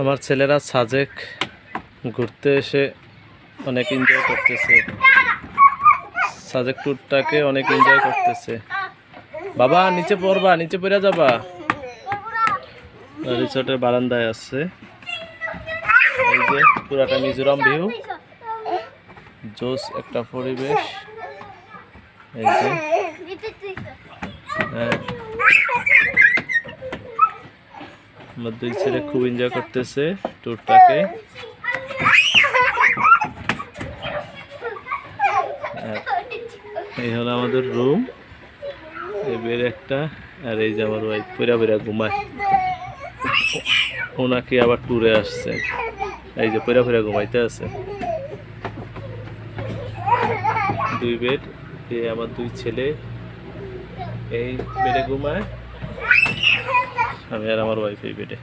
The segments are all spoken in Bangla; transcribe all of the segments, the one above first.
আমার ছেলেরা সাজেক ঘুরতে এসে অনেক এনজয় করতেছে। সাজেক ট্যুরটাকে অনেক এনজয় করতেছে। বাবা, নিচে পড়বা, নিচে পড়ে যাবা। রিসোর্টের বারান্দায় আছে। এই যে পুরাটা মিজোরাম ভিউ জোস একটা পরিবেশ। এই যে। হ্যাঁ। আমার দুই ছেলে খুব এনজয় করতেছে ট্যুরটাকে এই হলো আমাদের রুম এই বের একটা, আর এই যে আমার ওয়াইফ পেরা পেরা ঘুমায়। ওনাকে আবার ট্যুরে আসছে। এই যে পেরা পেরা ঘুমাইতে আছে। দুই বেড এই আমার দুই ছেলে। এই বেডে ঘুমায়। আমি আর আমার ওয়াইফ এই বেডে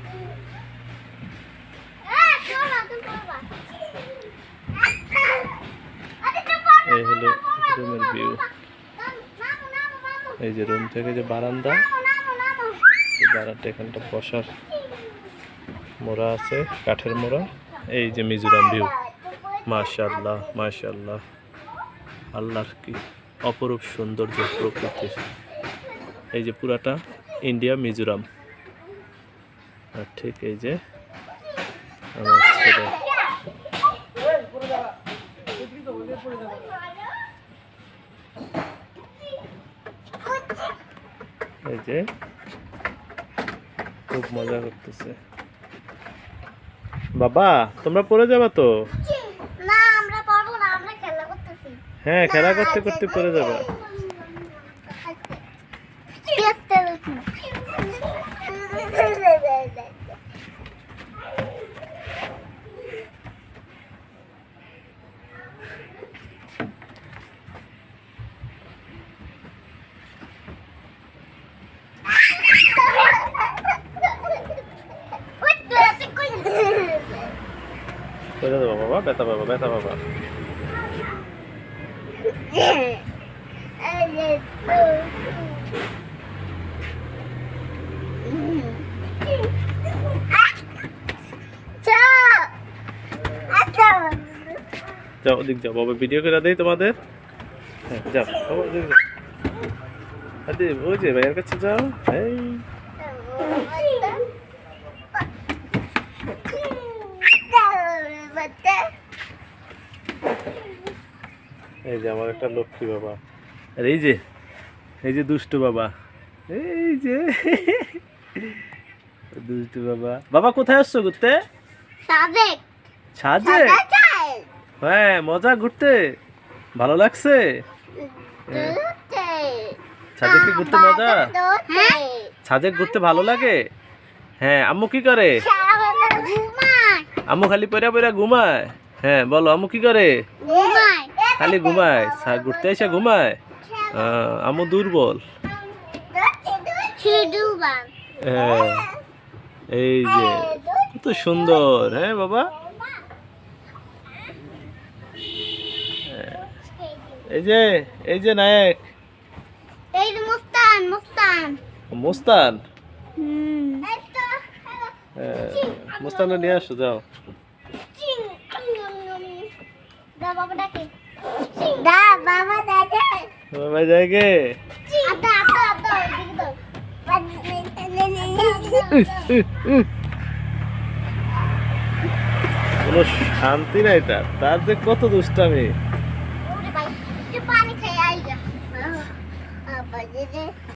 এই হলো রুমের ভিউ এই যে রুম থেকে যে বারান্দা এই বারান্দা এখানটা বসার মোড়া আছে কাঠের মোড়া। এই যে মিজোরাম ভিউ মাশাল্লাহ মাশাল্লাহ আল্লাহর কি অপরূপ সৌন্দর্য প্রকৃতির। এই যে পুরাটা ইন্ডিয়া মিজোরাম। আর ঠিক এই যে আমার ছেলে এই যে খুব মজা করতেছে বাবা তোমরা পড়ে যাবা তো হ্যাঁ খেলা করতে করতে পড়ে যাবা পড়ে যাবা বাবা ব্যথা বাবা ব্যথা বাবা যাও ওদিক যাও। বাবা ভিডিও করে দেই তোমাদের? হ্যাঁ যাও। বাবা ওদিক যাও। আরে ওই যে ভাইয়ের কাছে যাও। এই। এই যে আমার একটা লক্ষ্মী বাবা। আর এই যে এই যে দুষ্টু বাবা। এই যে। দুষ্টু বাবা। বাবা কোথায় আসছো ঘুরতে? সাবেক ছাদে হ্যাঁ মজা ঘুরতে। ভালো লাগছে? ছাদে কি ঘুরতে মজা? ছাদে ঘুরতে ভালো লাগে? হ্যাঁ আম্মু কি করে? আম্মু খালি পয়রা পয়রা ঘুমায়? হ্যাঁ বলো আম্মু কি করে? খালি ঘুমায়? ঘুরতে এসে ঘুমায়? আহ, আম্মু দুর্বল। হ্যাঁ এই যে কত সুন্দর হ্যাঁ বাবা? এই যে এই যে নায়ক। এই যে মুস্তান মুস্তান। মুস্তান? হ্যাঁ, নিয়ে আসো যাও। বাবা কোনো শান্তি নাই তার। তার যে কত দুষ্টামি।